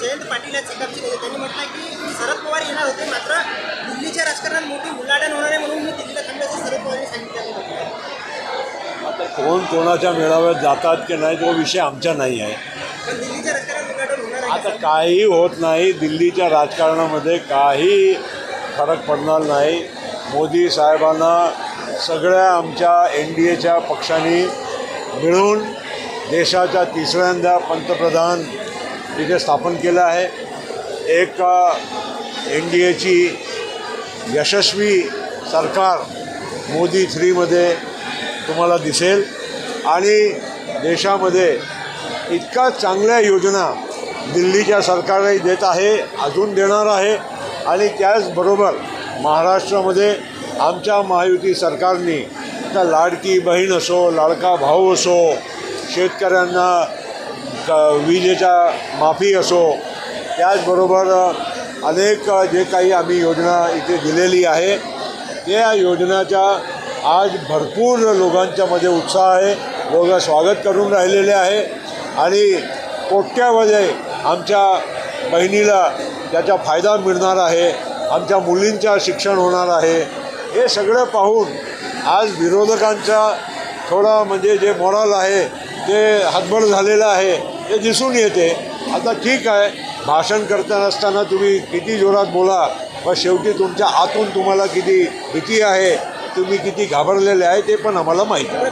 जयंत पाटील आहेत सकाळचे नेते त्यांनी म्हटलं की शरद पवार येणार होते मात्र दिल्लीच्या राजकारणात मोठी उलाढाल होणार आहे म्हणून मी दिल्लीला थांबले असं शरद पवारांनी सांगितलं. आता कोण कोणाच्या मेळाव्यात जातात की नाही तो विषय आमचा नाही आहे. पण दिल्लीच्या राजकारणात उलाढाल होणार आहे. आता काही होत नाही दिल्लीच्या राजकारणामध्ये काही फरक पडणार नाही. मोदी साहेबांना सगळ्या आमच्या एन डी एच्या पक्षांनी मिळून देशाच्या तिसऱ्यांदा पंतप्रधान तिथे स्थापन केलं आहे. एक एन डी एची यशस्वी सरकार मोदी थ्रीमध्ये तुम्हाला दिसेल. आणि देशामध्ये इतका चांगल्या योजना दिल्लीच्या सरकारने देत आहे अजून देणार आहे. आणि त्याचबरोबर महाराष्ट्रामध्ये आमच्या महायुती सरकारने आता लाडकी बहीण असो लाडका भाऊ असो शेतकऱ्यांना क विजेच्या माफी असो त्याचबरोबर अनेक जे काही आम्ही योजना इथे दिलेली आहे त्या योजनाच्या आज भरपूर लोकांच्यामध्ये उत्साह आहे लोक स्वागत करून राहिलेले आहे आणि कोट्यामध्ये आमच्या बहिणीला त्याचा फायदा मिळणार आहे आमच्या मुलींचं शिक्षण होणार आहे हे सगळं पाहून आज विरोधकांचा थोडा म्हणजे जे मॉरल आहे ते हातभर झालेलं आहे. ते दिसून येते. आता ठीक आहे. भाषण करताना असताना तुम्ही किती जोरात बोला. व शेवटी तुमच्या आतून तुम्हाला किती भीती आहे तुम्ही किती घाबरलेले आहे ते पण आम्हाला माहीत. आहे